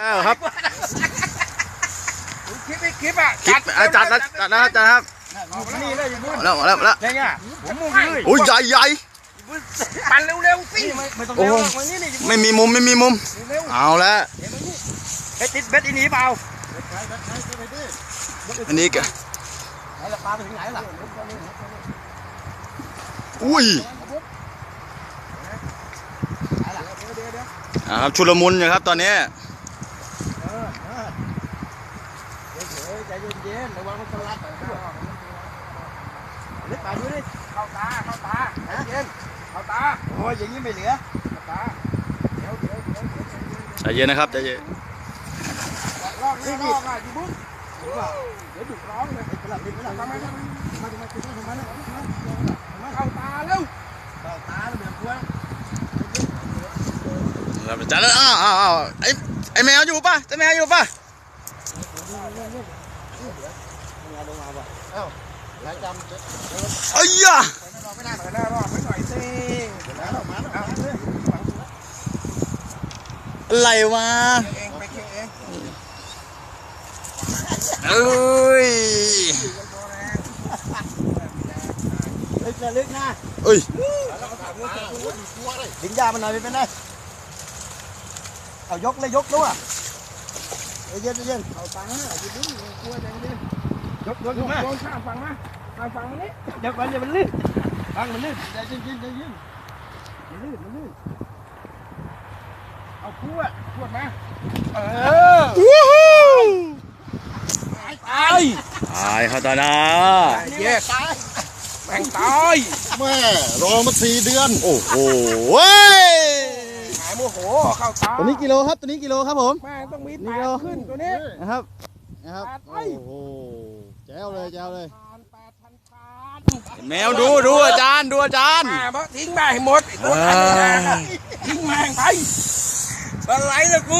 อ้าวครับคลิปไอ้คลิปอะคลิปอะจัดนะจัดนะครับจัดนะครับอยู่นี่เลยอยู่นู่นมาแล้วมาแล้วมาแล้วยังไงผมมุ่งเลยโอ้ยใหญ่ใหญ่ปั่นเร็วๆสิไม่ต้องโอ้เร็วโหหรอกวันนี้นี่ไม่มีมุมไม่มีมุมเร็วเอาละๆเฮ้ยติดเบ็ดอีนี้เปล่าอันนี้ก็ไหนละปลาไปถึงไหนล่ะอุ้ยอ่าครับชุลมุนอยู่ครับตอนนี้ ใจเย็นๆระวังมันจะรัดเล็กปลาดูดิเข้าตาเข้าตาใจเย็นเข้าตาโอ้ยอย่างนี้ไม่เหลือเข้าตาเดี๋ยวเดี๋ยวเดี๋ยวเดี๋ยวใจเย็นนะครับใจเย็นลอกนี่ลอกอะอยู่บุ๊กเดี๋ยวเดี๋ยวดุร้องเลยกระดิ่งกระดิ่งทำไมทำไมมาทำไมติดทำไมนะเข้าตาเร็วเข้าตาแล้วเดี๋ยวกลัวครับจัดแล้วอ้าวอ้าวอ้าวไอ้ไอ้แมวอยู่ป่ะไอ้แมวอยู่ป่ะ หลายจำเอ้ยยะไม่ได้หน่อยหน้ารอไม่หน่อยสิแล้วมาแล้วอะไรวะเองไปเองเอ้ยลึกนะลึกนะเอ้ยดึงยามันหน่อยเป็นไงเอายกเลยยกด้วย เย็นเย็นเอาตังค์นะอย่าดึงกลัวจังดิยกยกยกโยนข้ามฝั่งมาข้ามฝั่งมานี่เดี๋ยวมันเดี๋ยวมันลื่นฟังมันลื่นใจเย็นเย็นใจเย็นมันลื่นมันลื่นเอาขวดขวดมาเออวู้ฮู้ตายตายครับตานาเย้ตายแม่งตายแม่รอมาสี่เดือน โอ้โหเว้ยหาย โมโหเข้าตาตัวนี้กิโลครับ ตัวนี้กิโลครับผมแม่งต้องมีนี่แปเราดขึ้นตัวนี้นะครับนะครับแปดไปโอ้โหแจ๋วเลยแจ๋วเลยทานแปดพันทานแมวดูดูอาจารย์ดูอาจารย์แม่บอกทิ้งแม่ให้หมดไอ้ตัวทันนี่นะทิ้งแม่งไปอะไรล่ะกู